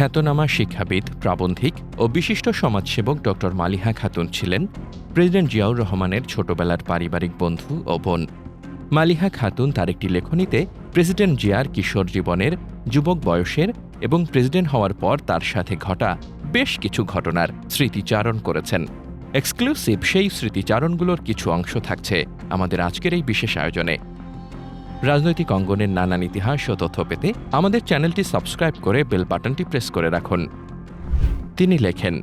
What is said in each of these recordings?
খ্যাতনামা শিক্ষাবিদ, প্রাবন্ধিক ও বিশিষ্ট সমাজসেবক ড মালিহা খাতুন ছিলেন প্রেসিডেন্ট জিয়াউর রহমানের ছোটবেলার পারিবারিক বন্ধু ও বোন। মালিহা খাতুন তার একটি লেখনীতে প্রেসিডেন্ট জিয়ার কিশোর জীবনের, যুবক বয়সের এবং প্রেসিডেন্ট হওয়ার পর তার সাথে ঘটা বেশ কিছু ঘটনার স্মৃতিচারণ করেছেন। এক্সক্লুসিভ সেই স্মৃতিচারণগুলোর কিছু অংশ থাকছে আমাদের আজকের এই বিশেষ আয়োজনে। রাজনৈতিক অঙ্গনের নানান ইতিহাস ও তথ্য পেতে আমাদের চ্যানেলটি সাবস্ক্রাইব করে বেল বাটনটি প্রেস করে রাখুন। তিনি লেখেন,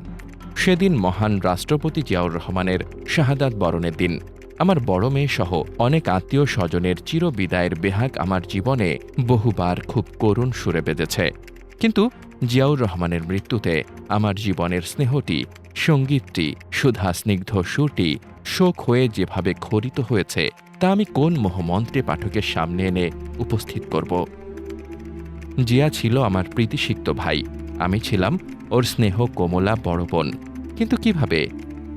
সেদিন মহান রাষ্ট্রপতি জিয়াউর রহমানের শাহাদাত বরণের দিন। আমার বড় মেয়ে সহ অনেক আত্মীয় স্বজনের চিরবিদায়ের বেহাগ আমার জীবনে বহুবার খুব করুণ সুরে বেঁধেছে। কিন্তু জিয়াউর রহমানের মৃত্যুতে আমার জীবনের স্নেহটি, সঙ্গীতটি সুধা স্নিগ্ধ সুরটি শোক হয়ে যেভাবে খরিত হয়েছে তা আমি কোন মোহমন্ত্রে পাঠকের সামনে এনে উপস্থিত করব? জিয়া ছিল আমার প্রীতিসিক্ত ভাই। আমি ছিলাম ওর স্নেহ কোমলা বড় বোন। কিন্তু কীভাবে?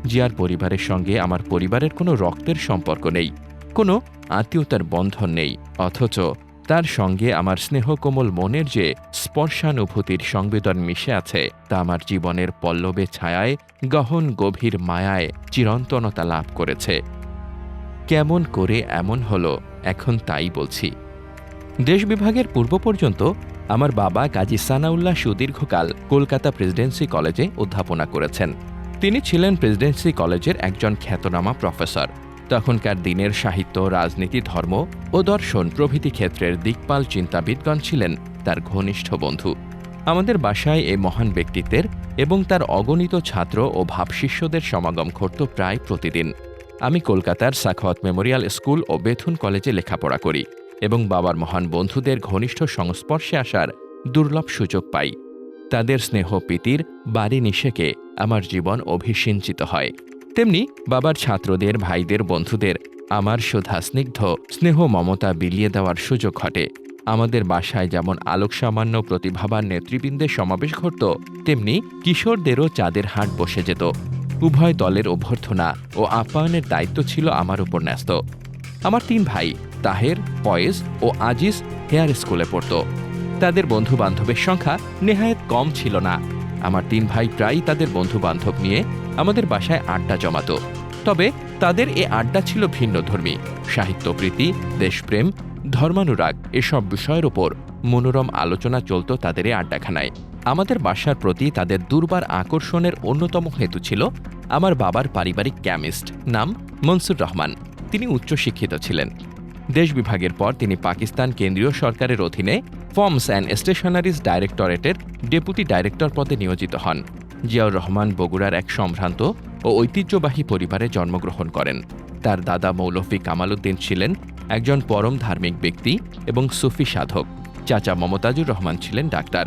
জিয়ার পরিবারের সঙ্গে আমার পরিবারের কোনো রক্তের সম্পর্ক নেই। কোনো আত্মীয়তার বন্ধন নেই। অথচ তার সঙ্গে আমার স্নেহকোমল মনের যে স্পর্শানুভূতির সংবেদন মিশে আছে, তা আমার জীবনের পল্লবে ছায়ায়, গহন গভীর মায়ায় চিরন্তনতা লাভ করেছে। কেমন করে এমন হলো, এখন তাই বলছি। দেশ বিভাগের পূর্ব পর্যন্ত আমার বাবা কাজী সানাউল্লাহ সুদীর্ঘকাল কলকাতা প্রেসিডেন্সি কলেজে অধ্যাপনা করেছেন। তিনি ছিলেন প্রেসিডেন্সি কলেজের একজন খ্যাতনামা প্রফেসর। তখনকার দিনের সাহিত্য, রাজনীতি, ধর্ম ও দর্শন প্রভৃতি ক্ষেত্রের দিকপাল চিন্তাবিদগণ ছিলেন তার ঘনিষ্ঠ বন্ধু। আমাদের বাসায় এই মহান ব্যক্তিত্বের এবং তার অগণিত ছাত্র ও ভাবশিষ্যদের সমাগম ঘটত প্রায় প্রতিদিন। আমি কলকাতার সাখাওয়াত মেমোরিয়াল স্কুল ও বেথুন কলেজে লেখাপড়া করি এবং বাবার মহান বন্ধুদের ঘনিষ্ঠ সংস্পর্শে আসার দুর্লভ সুযোগ পাই। তাদের স্নেহ প্রীতির বাড়ি নিষেকে আমার জীবন অভিসিঞ্চিত হয়। তেমনি বাবার ছাত্রদের, ভাইদের, বন্ধুদের আমার সুধা স্নিগ্ধ স্নেহ মমতা বিলিয়ে দেওয়ার সুযোগ ঘটে। আমাদের বাসায় যেমন আলোক সামান্য প্রতিভাবান নেতৃবৃন্দের সমাবেশ ঘটত, তেমনি কিশোরদেরও চাঁদের হাট বসে যেত। উভয় দলের অভ্যর্থনা ও আপ্যায়নের দায়িত্ব ছিল আমার উপর ন্যস্ত। আমার তিন ভাই, তাহের, পয়েজ ও আজিজ হেয়ার স্কুলে পড়ত। তাদের বন্ধু বান্ধবের সংখ্যা নেহায়েত কম ছিল না। আমার তিন ভাই প্রায়ই তাদের বন্ধু বান্ধব নিয়ে আমাদের বাসায় আড্ডা জমাত। তবে তাদের এ আড্ডা ছিল ভিন্ন ভিন্নধর্মী সাহিত্যপ্রীতি দেশপ্রেম, ধর্মানুরাগ এসব বিষয়ের ওপর মনোরম আলোচনা চলত তাদের এই আড্ডাখানায়। আমাদের বাসার প্রতি তাদের দুর্বার আকর্ষণের অন্যতম হেতু ছিল আমার বাবার পারিবারিক ক্যামিস্ট নাম মনসুর রহমান। তিনি উচ্চশিক্ষিত ছিলেন। দেশ বিভাগের পর তিনি পাকিস্তান কেন্দ্রীয় সরকারের অধীনে ফর্মস অ্যান্ড স্টেশনারিজ ডাইরেক্টরেটের ডেপুটি ডাইরেক্টর পদে নিয়োজিত হন। জিয়াউর রহমান বগুড়ার এক সম্ভ্রান্ত ও ঐতিহ্যবাহী পরিবারে জন্মগ্রহণ করেন। তার দাদা মৌলভী কামালউদ্দিন ছিলেন একজন পরম ধার্মিক ব্যক্তি এবং সুফি সাধক। চাচা মমতাজুর রহমান ছিলেন ডাক্তার।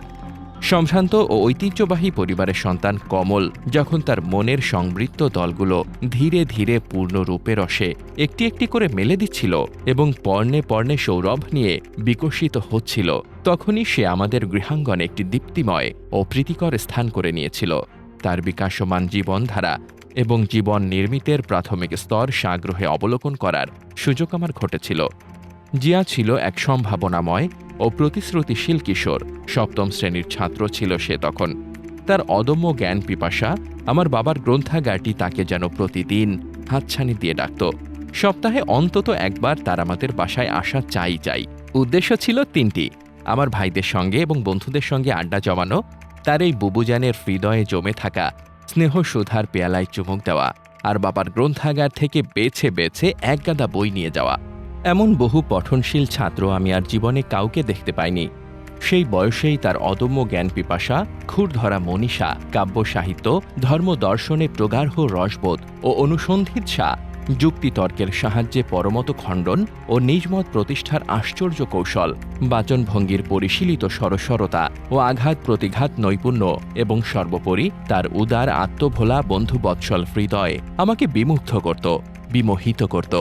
সম্ভ্রান্ত ও ঐতিহ্যবাহী পরিবারের সন্তান কমল যখন তার মনের সংবৃত্ত দলগুলো ধীরে ধীরে পূর্ণ রূপে রসে, একটি একটি করে মেলে দিচ্ছিল এবং পর্ণে পর্ণে সৌরভ নিয়ে বিকশিত হচ্ছিল, তখনই সে আমাদের গৃহাঙ্গনে একটি দীপ্তিময় ও প্রীতিকর স্থান করে নিয়েছিল। তার বিকাশমান জীবনধারা এবং জীবন নির্মিতের প্রাথমিক স্তর সাগ্রহে অবলোকন করার সুযোগ আমার ঘটেছিল। জিয়া ছিল এক সম্ভাবনাময় ও প্রতিশ্রুতিশীল কিশোর। সপ্তম শ্রেণির ছাত্র ছিল সে তখন। তার অদম্য জ্ঞান পিপাসা আমার বাবার গ্রন্থাগারটি তাকে যেন প্রতিদিন হাতছানি দিয়ে ডাকত। সপ্তাহে অন্তত একবার তার আমাদের বাসায় আসা চাই চাই। উদ্দেশ্য ছিল তিনটি। আমার ভাইদের সঙ্গে এবং বন্ধুদের সঙ্গে আড্ডা জমানো, তার এই বুবুজানের হৃদয়ে জমে থাকা স্নেহ সুধার পেয়ালায় চুমুক দেওয়া, আর বাবার গ্রন্থাগার থেকে বেছে বেছে একগাদা বই নিয়ে যাওয়া। এমন বহু পঠনশীল ছাত্র আমি আর জীবনে কাউকে দেখতে পাইনি। সেই বয়সেই তার অদম্য জ্ঞান পিপাসা ক্ষুরধরা মনীষা, কাব্য সাহিত্য, ধর্ম দর্শনে প্রগাঢ় রসবোধ ও অনুসন্ধিৎসা যুক্তিতর্কের সাহায্যে পরমত খণ্ডন ও নিজমত প্রতিষ্ঠার আশ্চর্য কৌশল, বাচনভঙ্গির পরিশীলিত সরসরতা ও আঘাত প্রতিঘাত নৈপুণ্য এবং সর্বোপরি তার উদার আত্মভোলা বন্ধুবৎসল হৃদয় আমাকে বিমুগ্ধ করত, বিমোহিত করত।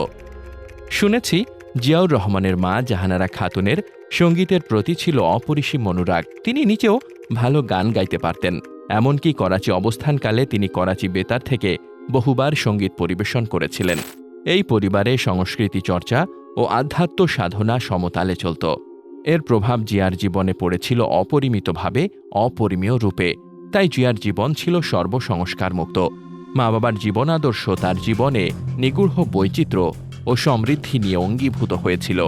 শুনেছি জিয়াউর রহমানের মা জাহানারা খাতুনের সঙ্গীতের প্রতি ছিল অপরিসীম অনুরাগ। তিনি নিজেও ভালো গান গাইতে পারতেন। এমনকি করাচি অবস্থানকালে তিনি করাচি বেতার থেকে বহুবার সংগীত পরিবেশন করেছিলেন। এই পরিবারে সংস্কৃতি চর্চা ও আধ্যাত্ম সাধনা সমতালে চলত। এর প্রভাব জিয়ার জীবনে পড়েছিল অপরিমিতভাবে, অপরিমীয় রূপে। তাই জিয়ার জীবন ছিল সর্বসংস্কার মুক্ত মা বাবার জীবনাদর্শ তার জীবনে নিগূঢ় বৈচিত্র্য ও সমৃদ্ধি নিয়ে অঙ্গীভূত হয়েছিল।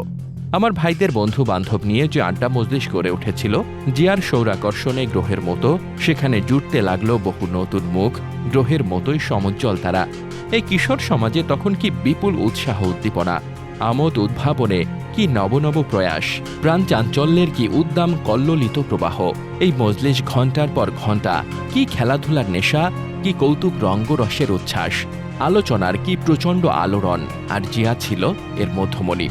আমার ভাইদের বন্ধু বান্ধব নিয়ে যে আড্ডা মজলিশ গড়ে উঠেছিল, জিয়ার সৌরাকর্ষণে গ্রহের মতো, সেখানে জুটতে লাগল বহু নতুন মুখ, গ্রহের মতোই সমুজ্জ্বল তারা। এই কিশোর সমাজে তখন কি বিপুল উৎসাহ উদ্দীপনা, আমোদ উদ্ভাবনে কি নবনব প্রয়াস, প্রাণ চাঞ্চল্যের কি উদ্দাম কল্লোলিত প্রবাহ, এই মজলিস ঘণ্টার পর ঘণ্টা কি খেলাধুলার নেশা, কি কৌতুক রঙ্গরসের উচ্ছ্বাস। আলোচনার কি প্রচণ্ড আলোড়ন আর জিয়া ছিল এর মধ্যমণি।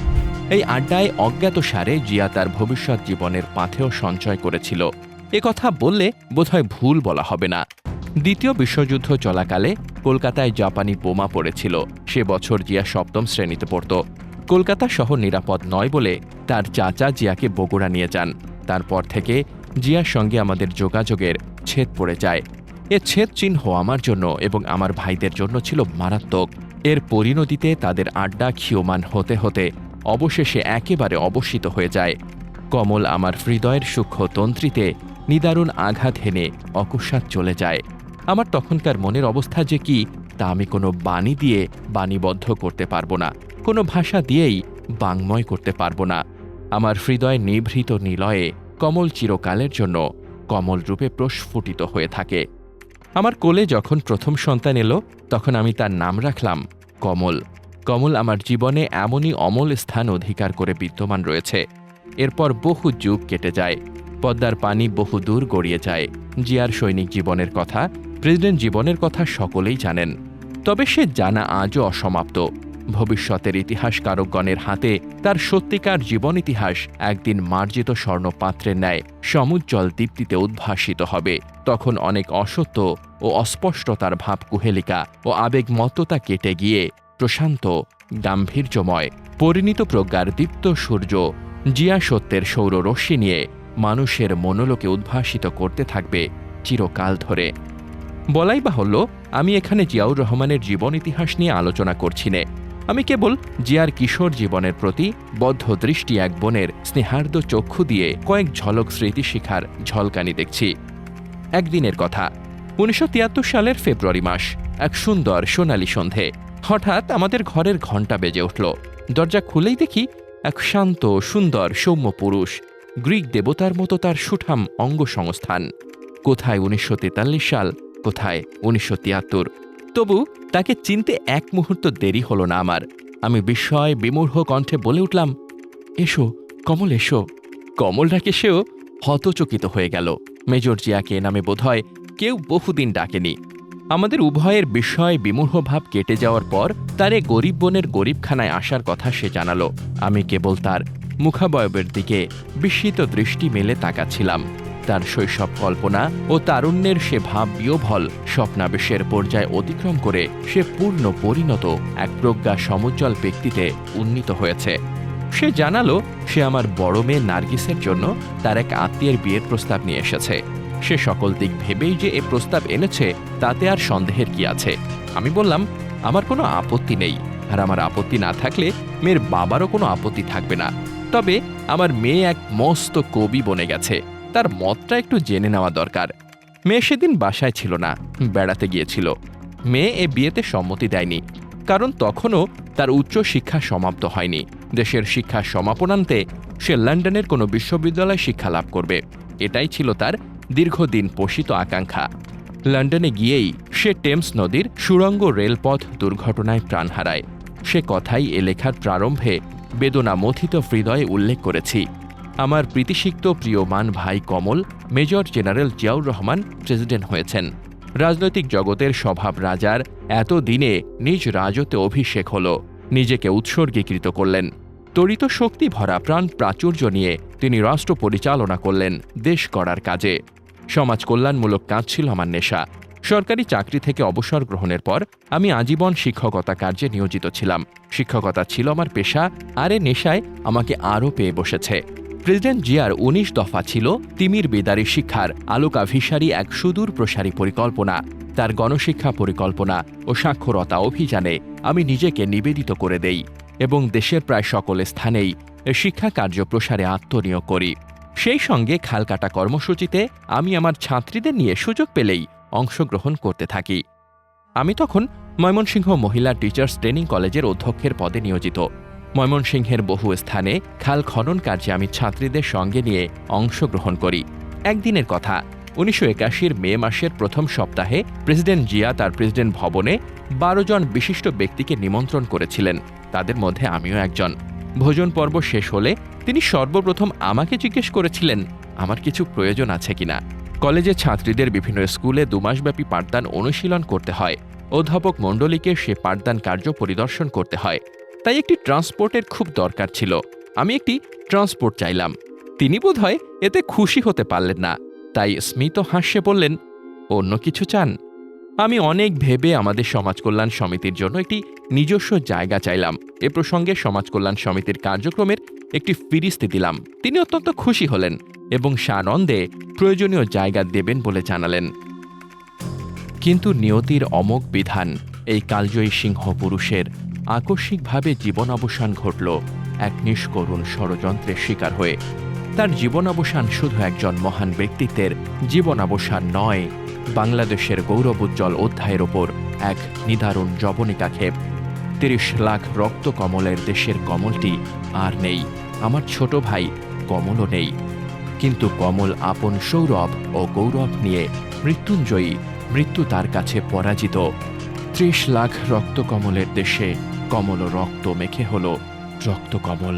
এই আড্ডায় অজ্ঞাত সারে জিয়া তার ভবিষ্যৎ জীবনের পাথেও সঞ্চয় করেছিল। কথা বললে বোধহয় ভুল বলা হবে না। দ্বিতীয় বিশ্বযুদ্ধ চলাকালে কলকাতায় জাপানি বোমা পড়েছিল। সে বছর জিয়া সপ্তম শ্রেণীতে পড়ত। কলকাতা শহর নিরাপদ নয় বলে তার চাচা জিয়াকে বগুড়া নিয়ে যান। তারপর থেকে জিয়ার সঙ্গে আমাদের যোগাযোগের ছেদ পড়ে যায়। এ ছেদ চিহ্ন আমার জন্য এবং আমার ভাইদের জন্য ছিল মারাত্মক। এর পরিণতিতে তাদের আড্ডা ক্ষীয়মান হতে হতে অবশেষে একেবারে অবসিত হয়ে যায়। কমল আমার হৃদয়ের সূক্ষ্ম তন্ত্রীতে নিদারুণ আঘাত হেনে অকস্মাৎ চলে যায়। আমার তখনকার মনের অবস্থা যে কি, তা আমি কোনো বাণী দিয়ে বাণীবদ্ধ করতে পারব না। কোনো ভাষা দিয়েই বাংময় করতে পারব না। আমার হৃদয় নিভৃত নিলয়ে কমল চিরকালের জন্য কমল রূপে প্রস্ফুটিত হয়ে থাকে। আমার কোলে যখন প্রথম সন্তান এলো, তখন আমি তার নাম রাখলাম কমল। কমল আমার জীবনে এমনই অমল স্থান অধিকার করে বিদ্যমান রয়েছে। এরপর বহু যুগ কেটে যায়, পদ্মার পানি বহু দূর গড়িয়ে যায়। জিয়ার সৈনিক জীবনের কথা, প্রেসিডেন্ট জীবনের কথা সকলেই জানেন। তবে সে জানা আজও অসমাপ্ত। ভবিষ্যতের ইতিহাসকারকগণের হাতে তার সত্যিকার জীবন ইতিহাস একদিন মার্জিত স্বর্ণপাত্রের ন্যায় সমুজ্জ্বল দীপ্তিতে উদ্ভাসিত হবে। তখন অনেক অসত্য ও অস্পষ্টতার ভাব কুহেলিকা ও আবেগমত্ততা কেটে গিয়ে প্রশান্ত, গাম্ভীর্যময়, পরিণীত প্রজ্ঞার দীপ্ত সূর্য, জিয়া সত্যের সৌররশ্মি নিয়ে মানুষের মনোলোকে উদ্ভাসিত করতে থাকবে চিরকাল ধরে। বলাই বাহুল্য, আমি এখানে জিয়াউর রহমানের জীবন ইতিহাস নিয়ে আলোচনা করছি নে। আমি কেবল জিয়ার কিশোর জীবনের প্রতি বদ্ধ দৃষ্টি এক বোনের স্নেহার্দ চক্ষু দিয়ে কয়েক ঝলক স্মৃতিশিখার ঝলকানি দেখছি। একদিনের কথা, উনিশশো তিয়াত্তর সালের ফেব্রুয়ারি মাস, এক সুন্দর সোনালী সন্ধে। হঠাৎ আমাদের ঘরের ঘণ্টা বেজে উঠল। দরজা খুলেই দেখি এক শান্ত, সুন্দর সৌম্য পুরুষ, গ্রিক দেবতার মতো তার সুঠাম অঙ্গসংস্থান। কোথায় উনিশশো তেতাল্লিশ সাল, কোথায় উনিশশো তিয়াত্তর। তবু তাকে চিনতে এক মুহূর্ত দেরি হলো না আমার। আমি বিস্ময় বিমূঢ় কণ্ঠে বলে উঠলাম, এসো, কমল এসো। কমল ডাকে সেও হতচকিত হয়ে গেল। মেজর জিয়াকে নামে বোধহয় কেউ বহুদিন ডাকেনি। আমাদের উভয়ের বিস্ময় বিমূঢ় ভাব কেটে যাওয়ার পর তার গরিব বোনের গরিবখানায় আসার কথা সে জানালো। আমি কেবল তার মুখাবয়বের দিকে বিস্মিত দৃষ্টি মেলে তাকাচ্ছিলাম। তার শৈশব কল্পনা ও তারুণ্যের সে ভাব বিয়োভল স্বপ্নাবেশের পর্যায় অতিক্রম করে সে পূর্ণ পরিণত এক প্রজ্ঞা সমুজ্জ্বল ব্যক্তিতে উন্নীত হয়েছে। সে জানালো, সে আমার বড় মেয়ে নার্গিসের জন্য তার এক আত্মীয়ের বিয়ের প্রস্তাব নিয়ে এসেছে। সে সকল দিক ভেবেই যে এ প্রস্তাব এনেছে, তাতে আর সন্দেহের কি আছে? আমি বললাম, আমার কোনো আপত্তি নেই। আর আমার আপত্তি না থাকলে মেয়ের বাবারও কোনো আপত্তি থাকবে না। তবে আমার মেয়ে এক মস্ত কবি বনে গেছে। তার মতটা একটু জেনে নেওয়া দরকার। মেয়ে সেদিন বাসায় ছিল না, বেড়াতে গিয়েছিল। মেয়ে এ বিয়েতে সম্মতি দেয়নি, কারণ তখনও তার উচ্চ শিক্ষা সমাপ্ত হয়নি। দেশের শিক্ষা সমাপনান্তে সে লন্ডনের কোনো বিশ্ববিদ্যালয়ে শিক্ষা লাভ করবে, এটাই ছিল তার দীর্ঘদিন পোষিত আকাঙ্ক্ষা। লন্ডনে গিয়েই সে টেমস নদীর সুড়ঙ্গ রেলপথ দুর্ঘটনায় প্রাণ হারায়। সে কথাই এ লেখার প্রারম্ভে বেদনা মথিত হৃদয়ে উল্লেখ করেছি। আমার প্রীতিসিক্ত প্রিয়মান ভাই Kamal, major general Ziaur Rahman president হয়েছেন। রাজনৈতিক জগতের স্বভাব রাজার এত দিনে নিজ রাজতে অভিষেক হল, নিজেকে উৎসর্গীকৃত করলেন। তড়িত শক্তি ভরা প্রাণ প্রাচুর্য নিয়ে তিনি রাষ্ট্র পরিচালনা করলেন দেশ গড়ার কাজে। সমাজ কল্যাণমূলক কাজ ছিল আমার নেশা। সরকারি চাকরি থেকে অবসর গ্রহণের পর আমি আজীবন শিক্ষকতা কার্যে নিয়োজিত ছিলাম। শিক্ষকতা ছিল আমার পেশা, আর এ নেশায় আমাকে আরও পেয়ে বসেছে। প্রেসিডেন্ট জিয়ার উনিশ দফা ছিল তিমির বেদারি শিক্ষার আলোকাভিসারী এক সুদূর প্রসারী পরিকল্পনা, তার গণশিক্ষা পরিকল্পনা ও সাক্ষরতা অভিযানে আমি নিজেকে নিবেদিত করে দেই এবং দেশের প্রায় সকল স্থানেই শিক্ষা কার্য প্রসারে আত্মনিয়োগ করি। সেই সঙ্গে খালকাটা কর্মসূচিতে আমি আমার ছাত্রীদের নিয়ে সুযোগ পেলেই অংশগ্রহণ করতে থাকি। আমি তখন ময়মনসিংহ মহিলা টিচার্স ট্রেনিং কলেজের অধ্যক্ষের পদে নিয়োজিত। ময়মনসিংহের বহু স্থানে খাল খনন কার্যে আমি ছাত্রীদের সঙ্গে নিয়ে অংশগ্রহণ করি। একদিনের কথা, উনিশশো একাশির মে মাসের প্রথম সপ্তাহে প্রেসিডেন্ট জিয়া তার প্রেসিডেন্ট ভবনে বারো জন বিশিষ্ট ব্যক্তিকে নিমন্ত্রণ করেছিলেন। তাদের মধ্যে আমিও একজন। ভোজন পর্ব শেষ হলে তিনি সর্বপ্রথম আমাকে জিজ্ঞেস করেছিলেন, আমার কিছু প্রয়োজন আছে কিনা কলেজে ছাত্রীদের বিভিন্ন স্কুলে দুমাসব্যাপী পাঠদান অনুশীলন করতে হয়। অধ্যাপক মণ্ডলীকে সে পাঠদান কার্য পরিদর্শন করতে হয়। তাই একটি ট্রান্সপোর্টের খুব দরকার ছিল। আমি একটি ট্রান্সপোর্ট চাইলাম। তিনি বোধহয় এতে খুশি হতে পারলেন না। তাই স্মিত হাস্যে বললেন, অন্য কিছু চান? আমি অনেক ভেবে আমাদের সমাজ কল্যাণ সমিতির জন্য একটি নিজস্ব জায়গা চাইলাম। এ প্রসঙ্গে সমাজ কল্যাণ সমিতির কার্যক্রমের একটি ফিরিস্তি দিলাম। তিনি অত্যন্ত খুশি হলেন এবং সানন্দে প্রয়োজনীয় জায়গা দেবেন বলে জানালেন। কিন্তু নিয়তির অমোঘ বিধান, এই কালজয়ী সিংহ পুরুষের আকস্মিকভাবে জীবন অবসান ঘটল। এক নিষ্করুণ ষড়যন্ত্রের শিকার হয়ে। তার জীবন অবসান শুধু একজন মহান ব্যক্তিত্বের জীবন অবসান নয়, বাংলাদেশের গৌরবোজ্জ্বল অধ্যায়ের ওপর এক নিদারুণ জবনিকা ক্ষেপ। তিরিশ লাখ রক্ত কমলের দেশের কমলটি আর নেই, আমার ছোট ভাই কমলও নেই। কিন্তু কমল আপন সৌরভ ও গৌরব নিয়ে মৃত্যুঞ্জয়ী মৃত্যু তার কাছে পরাজিত। ত্রিশ লাখ রক্তকমলের দেশে কমল রক্ত মেখে হল রক্তকমল।